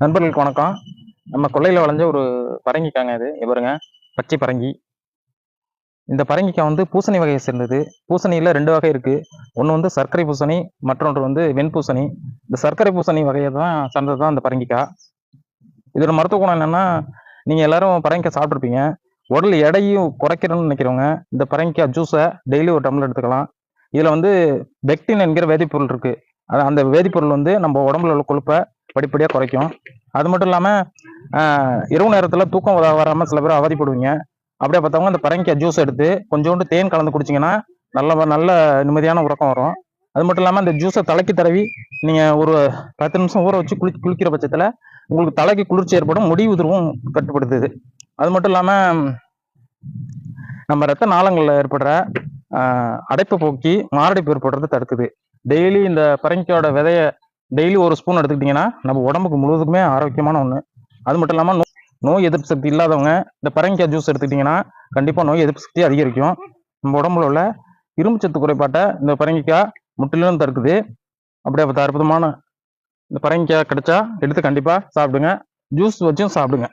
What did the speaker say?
நண்பர்களுக்கு வணக்கம். நம்ம கொல்லையில் வளைஞ்ச ஒரு பரங்கிக்காங்க இது. இங்க பாருங்க. பச்சை பரங்கி. இந்த பரங்கிக்காய் வந்து பூசணி வகையை சேர்ந்தது. பூசணியில் ரெண்டு வகை இருக்குது ஒன்று வந்து சர்க்கரை பூசணி மற்றொன்று வந்து வெண்பூசணி இந்த சர்க்கரை பூசணி வகையை தான் சார்ந்தது தான் இந்த பரங்கிக்காய். இதோட மருத்துவ குணம் என்னென்னா நீங்கள் எல்லாரும் பரங்கிக்காய் சாப்பிட்ருப்பீங்க உடல் எடையும் குறைக்கணும்னு நினைக்கிறவங்க இந்த பரங்கிக்காய் ஜூஸை டெய்லி ஒரு டம்ளர் எடுத்துக்கலாம். இதில் வந்து பெக்டின் என்கிற வேதிப்பொருள் இருக்குது அந்த வேதிப்பொருள் வந்து நம்ம உடம்புல உள்ள கொழுப்பை படிப்படியாக குறைக்கும். அது மட்டும் இல்லாமல் இரவு நேரத்தில் தூக்கம் வராமல் சில பேர் அவதிப்படுவீங்க. அப்படியே பார்த்தவங்க அந்த பரங்கிக்காய் ஜூஸ் எடுத்து கொஞ்சோண்டு தேன் கலந்து குடிச்சிங்கன்னா நல்ல நல்ல நிம்மதியான உறக்கம் வரும். அது மட்டும் இல்லாமல் இந்த ஜூஸை தலைக்கு தடவி நீங்கள் ஒரு பத்து நிமிஷம் ஊற வச்சு குளி குளிக்கிற பட்சத்தில் உங்களுக்கு தலைக்கு குளிர்ச்சி ஏற்படும் முடி உதிர்வும் கட்டுப்படுத்துது. அது மட்டும் இல்லாமல் நம்ம ரத்த நாளங்களில் ஏற்படுற அடைப்பு போக்கி மாரடைப்பு ஏற்படுறது தடுக்குது. டெய்லி இந்த பரங்கிக்காயோட விதையை டெய்லி ஒரு ஸ்பூன் எடுத்துக்கிட்டிங்கன்னா நம்ம உடம்புக்கு முழுவதுக்குமே ஆரோக்கியமான ஒன்று அது மட்டும் இல்லாமல் நோய் நோய் எதிர்ப்பு சக்தி இல்லாதவங்க இந்த பரங்கிக்காய் ஜூஸ் எடுத்துக்கிட்டிங்கன்னா கண்டிப்பாக நோய் எதிர்ப்பு சக்தி அதிகரிக்கும். நம்ம உடம்புல உள்ள இரும்பு சத்து குறைபாட்டை இந்த பரங்கிக்காய் முற்றிலும் தடுக்குது. அப்படியே பார்த்த அற்புதமான இந்த பரங்கிக்காய் கிடைச்சா எடுத்து கண்டிப்பாக சாப்பிடுங்க. ஜூஸ் வச்சும் சாப்பிடுங்க.